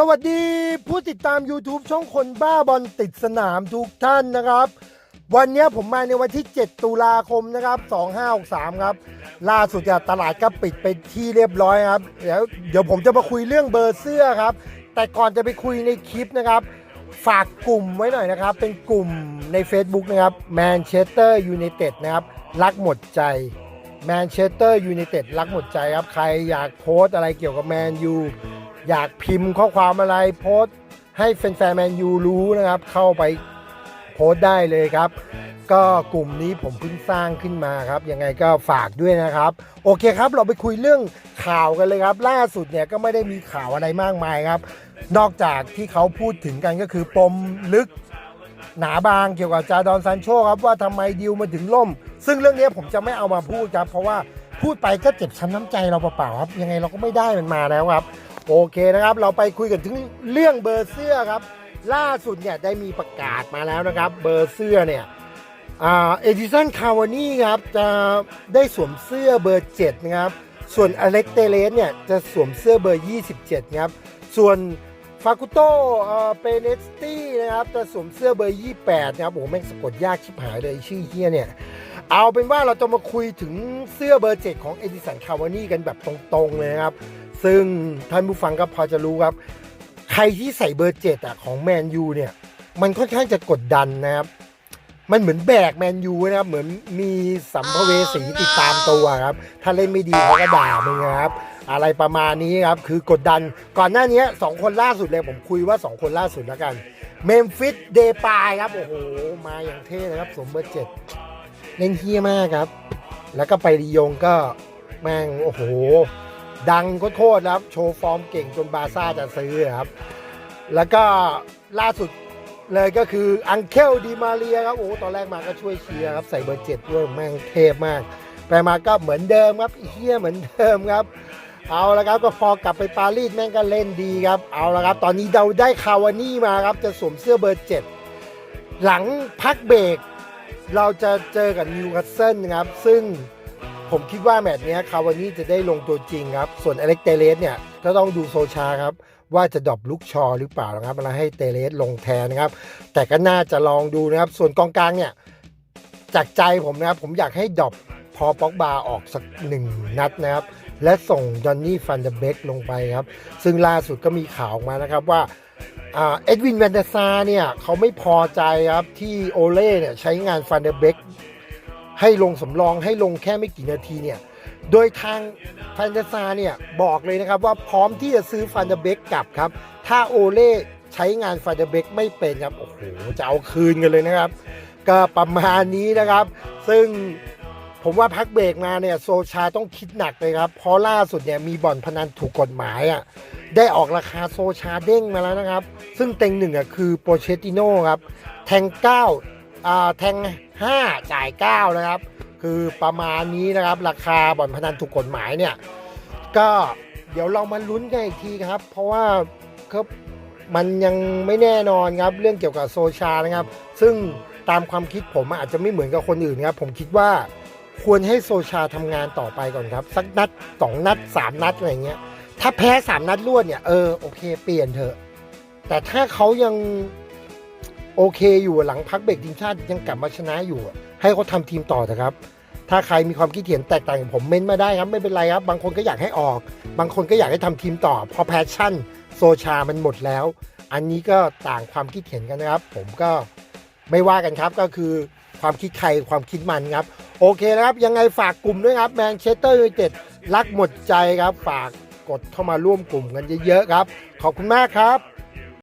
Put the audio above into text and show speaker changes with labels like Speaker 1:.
Speaker 1: สวัสดีผู้ติดตาม YouTube ช่องคนบ้าบอลติดสนามทุกท่านนะครับ วันนี้ผมมาในวันที่ 7 ตุลาคมนะครับ2563ครับ ล่าสุดอะตลาดก็ปิดไปที่เรียบร้อยครับ เดี๋ยวเดี๋ยวผมจะมาคุยเรื่องเบอร์เสื้อครับ แต่ก่อนจะไปคุยในคลิปนะครับ ฝากกลุ่มไว้หน่อยนะครับ เป็นกลุ่มใน Facebook นะครับ Manchester United นะครับ รักหมดใจแมนเชสเตอร์ยูไนเต็ดรักหมดใจครับ ใครอยากโพสอะไรเกี่ยวกับแมนยู อยากพิมพ์ข้อความอะไรโพสต์ให้แฟนๆแมนยูรู้นะครับ เข้าไปโพสต์ได้เลยครับ ก็กลุ่มนี้ผมเพิ่งสร้างขึ้นมาครับ ยังไงก็ฝากด้วยนะครับ โอเคครับ เราไปคุยเรื่องข่าวกันเลยครับ ล่าสุดเนี่ยก็ไม่ได้มีข่าวอะไรมากมายครับ นอกจากที่เขาพูดถึงกันก็คือปมลึกหนาบางเกี่ยวกับจาดอนซานโชครับว่าทำไมดิวมาถึงล่ม ซึ่งเรื่องนี้ผมจะไม่เอามาพูดครับ เพราะว่าพูดไปก็เจ็บช้ำน้ำใจเราเปล่าๆครับ ยังไงเราก็ไม่ได้มันมาแล้วครับ โอเคนะครับ เราไปคุยกันถึงเรื่องเบอร์เสื้อครับ ล่าสุดเนี่ยได้มีประกาศมาแล้วนะครับ เบอร์เสื้อเนี่ยเอดิสันคาวานี่ครับจะได้สวมเสื้อเบอร์ 7 นะครับ ส่วนอเล็กเตเลสเนี่ยจะสวมเสื้อเบอร์ 27 นะครับ ส่วนฟาคุโตเปเนสตี้นะครับจะสวมเสื้อเบอร์ 28 นะครับ โอ้แม่งสะกดยากชิบหายเลยชื่อเฮียเนี่ย เอาเป็นว่าเราจะมาคุยถึงเสื้อเบอร์ 7 ของเอดิสันคาวานี่กันแบบตรงๆเลยนะครับ ซึ่งท่านผู้ฟังก็พอจะรู้ครับ ใครที่ใส่เบอร์7อะของแมนยูเนี่ย มันค่อนข้างจะกดดันนะครับ มันเหมือนแบกแมนยูนะครับ เหมือนมีสัมภเวสีติดตามตัวครับ ถ้าเล่นไม่ดีเขาก็ด่ามึงครับ อะไรประมาณนี้ครับ คือกดดัน ก่อนหน้านี้สองคนล่าสุดเลยผมคุยว่า2คนล่าสุดแล้วกัน เมมฟิสเดปายครับ โอ้โห มาอย่างเท่นะครับ สมเบอร์เจ็ดเล่นเฮี้ยมากครับ แล้วก็ไปรียงก็แม่งโอ้โห ดังโคตรๆครับ โชว์ฟอร์มเก่งจนบาซ่าจะซื้อครับ แล้วก็ล่าสุดเลยก็คืออังเคลดีมาเรียครับโอ้ตอนแรกมาก็ช่วยเชียร์ครับ ใส่เบอร์เจ็ดด้วยแม่งเทพมาก ไปมาก็เหมือนเดิมครับเฮี้ยเหมือนเดิมครับ เอาละครับก็พอกลับไปปารีสแม่งก็เล่นดีครับ เอาละครับ ตอนนี้เราได้คาวานี่มาครับ จะสวมเสื้อเบอร์เจ็ดหลังพักเบรกเราจะเจอกับนิวคาสเซิลนครับ ซึ่ง ผมคิดว่าแมตช์นี้คาวานี่จะได้ลงตัวจริงครับ ส่วนอเล็กเตเลสเนี่ยก็ต้องดูโซชาครับ ว่าจะดรอปลุกชอหรือเปล่านะครับแล้วให้เตเลสลงแทนนะครับ แต่ก็น่าจะลองดูนะครับ ส่วนกองกลางเนี่ยจากใจผมนะครับผมอยากให้ดรอปพอป็อกบาออกสักหนึ่งนัดนะครับ และส่งจอนนี่ฟันเดเบกลงไปครับ ซึ่งล่าสุดก็มีข่าวออกมานะครับว่าอ่าเอ็ดวินแวนเดซาเนี่ยเขาไม่พอใจครับที่โอเล่เนี่ยใช้งานฟันเดเบก ให้ลงสำรองให้ลงแค่ไม่กี่นาทีเนี่ยโดยทางฟันเดซาเนี่ยบอกเลยนะครับว่าพร้อมที่จะซื้อฟันเดเบกกลับครับ ถ้าโอเล่ใช้งานฟันเดเบกไม่เป็นครับโอ้โหจะเอาคืนกันเลยนะครับ ก็ประมาณนี้นะครับ ซึ่งผมว่าพักเบรกมาเนี่ยโซชาต้องคิดหนักเลยครับ เพราะล่าสุดเนี่ยมีบ่อนพนันถูกกฎหมายอะได้ออกราคาโซชาเด้งมาแล้วนะครับ ซึ่งเต็งหนึ่งอะคือโปเชติโน่ครับ แทง9อ่าแทง 5 จ่าย 9 นะครับ คือประมาณนี้นะครับ ราคาบ่อนพนันถูกกฎหมายเนี่ย ก็เดี๋ยวเรามาลุ้นกันอีกทีครับ เพราะว่าครับมันยังไม่แน่นอนครับ เรื่องเกี่ยวกับโซชานะครับ ซึ่งตามความคิดผมอาจจะไม่เหมือนกับคนอื่นครับ ผมคิดว่าควรให้โซชาทำงานต่อไปก่อนครับ สักนัดสองนัดสามนัดอะไรเงี้ย ถ้าแพ้สามนัดรวดเนี่ย เออ โอเค เปลี่ยนเถอะ แต่ถ้าเขายัง โอเคอยู่หลังพักเบรกทีมชาติยังกลับมาชนะอยู่ ให้เขาทำทีมต่อเถอะครับ ถ้าใครมีความคิดเห็นแตกต่างผมเม้นมาได้ครับไม่เป็นไรครับ บางคนก็อยากให้ออก บางคนก็อยากให้ทำทีมต่อเพราะแพชชั่น โซชามันหมดแล้ว อันนี้ก็ต่างความคิดเห็นกันนะครับ ผมก็ไม่ว่ากันครับก็คือความคิดใครความคิดมันครับ โอเคนะครับ ยังไงฝากกลุ่มด้วยครับแมนเชสเตอร์ยูไนเต็ดรักหมดใจครับ ฝากกดเข้ามาร่วมกลุ่มกันเยอะๆครับ ขอบคุณมากครับ